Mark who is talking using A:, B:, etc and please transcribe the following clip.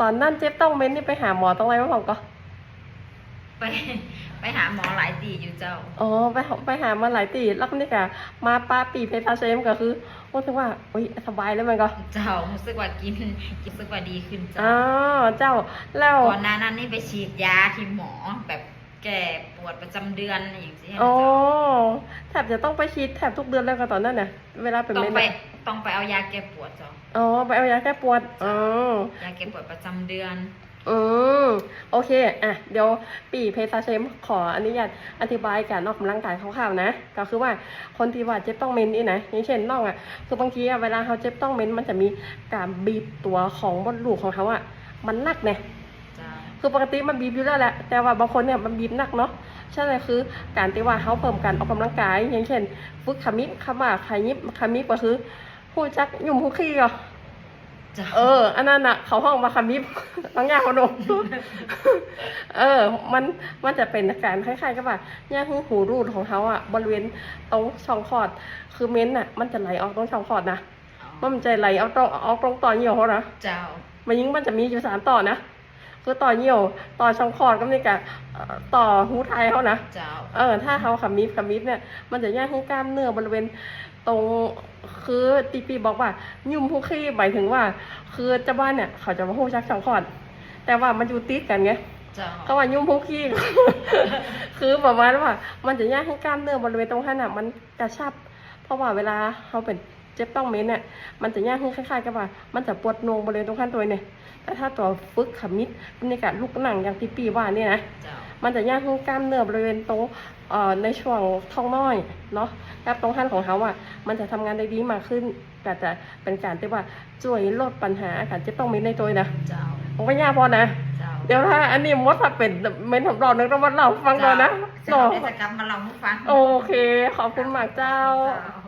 A: ตอนนั้นเจ็บต้องเม้นนี่ไปหาหมอต้องอะไรมาผมก็
B: ไปไปหาหมอหลายตีอยู่เจ้า
A: อ๋อไปหาไปหามาหลายตีแล้วนี่กะมาปาปีเพทาเซมก็คือรู้สึกว่าอุ้ยสบายแล้วมันก็
B: เจ้ารู้สึกว่ากินรู้สึกว่าดีขึ้นเจ้า
A: อ๋อเจ้าแล้ว
B: ก่อนหน้านั้นนี่ไปฉีดยาที่หมอแบบ แก้ปวดประจำเดือนอะไรอย่างเงี้ย
A: อ๋อ
B: เจ้า
A: แถบจะต้องไปฉีดแถบทุกเดือนแล้วก็ตอนนั้นน่ะ เวลาเป็น
B: ต้อง
A: เม้น
B: ไป
A: อะ
B: ต้องไปเอายาแก้ปวดเจ้า
A: อ๋อไปเอายาแก้ปวดอ๋อ ยา
B: แก้ปวดประจำเดือน
A: อืมโอเค อะ เดี๋ยวปีเพทาเซมขออนุญาตอธิบายการออกกำลังกายคร่าวๆนะ ก็คือว่าคนที่ว่าเจ็บต้องเม้นนี่นะอย่างเช่นน้องอะ คือบางทีอะเวลาเขาเจ็บต้องเม้นมันจะมีการบีบตัวของมดลูกของเขาอะ มันหนักเนี่ย
B: เจ้า
A: คือปกติมันบีบอยู่แล้วแหละ แต่ว่าบางคนเนี่ยมันบีบหนักเนาะใช่เลยคือการที่ว่าเขาเพิ่มการออกกำลังกาย อย่างเช่นฝึกขามิบคำว่าขายิบขามิบก็คือหูจักยุ่มหูขี้อะ
B: เจ้า
A: เออ อันนั้นอะ เขาห้องมาขามิบบางอย่างเขาดมเออ มันมันจะเป็นอาการคล้ายๆกับว่าย่าหูหูรูดของเขาอะ บริเวณตรงช่องคลอด คือเม้นอะ มันจะไหลออกตรงช่องคลอดนะมันจะไหลเอาตรงออกตรงต่อเหี่ยวเขานะ
B: เจ้า
A: มันยิ่งมันจะมีอยู่สามต่อนะ คือต่อเหี่ยวต่อช่องคลอดก็นี่กับต่อหูไทยเขานะ
B: เจ้า
A: เออ ถ้าเขาขมิบขมิบเนี่ย มันจะย่างให้กล้ามเนื้อบริเวณตรงคือตีปีบอกว่า ยุ่มผู้ขี้หมายถึงว่า คือเจ้าบ้านเนี่ย เขาจะมาหูชักช่องคลอด แต่ว่ามันอยู่ติดกันไง
B: เจ้า
A: เขาว่ายุ่มผู้ขี้คือประมาณว่า มันจะย่างให้กล้ามเนื้อบริเวณตรงนั้นอะ มันกระชับ เพราะว่าเวลาเขาเป็น เจ็บต้องเม้นเนี่ยมันจะย่างให้คล้ายๆกับว่า มันจะปวดนวงบริเวณตรงขั้นตัวเนี่ยแต่ถ้าตัวฝึกขมิดในการลุกนั่งอย่างที่ปีว่าเนี่ยนะ
B: เจ้า
A: มันจะย่างให้กล้ามเนื้อบริเวณตรงเอ่อในช่วงท้องน้อยเนาะกับตรงขั้นของเขาอะมันจะทำงานได้ดีมากขึ้นแต่จะเป็นการที่ว่าช่วยลดปัญหาอาการเจ็บต้องเม้นในตัวนะ
B: เจ้า
A: ผมไม่ยากพอนะ
B: เจ้า
A: เดี๋ยวถ้าอันนี้มดถ้าเป็นเม้นของเรานึกต้องมาเล่าให้ฟังก่อนนะ
B: เจ้า
A: เนาะ
B: เดี๋ยวจะกลับมาเล่าให้ฟัง
A: โอเค ขอบคุณมากเจ้า
B: เจ้า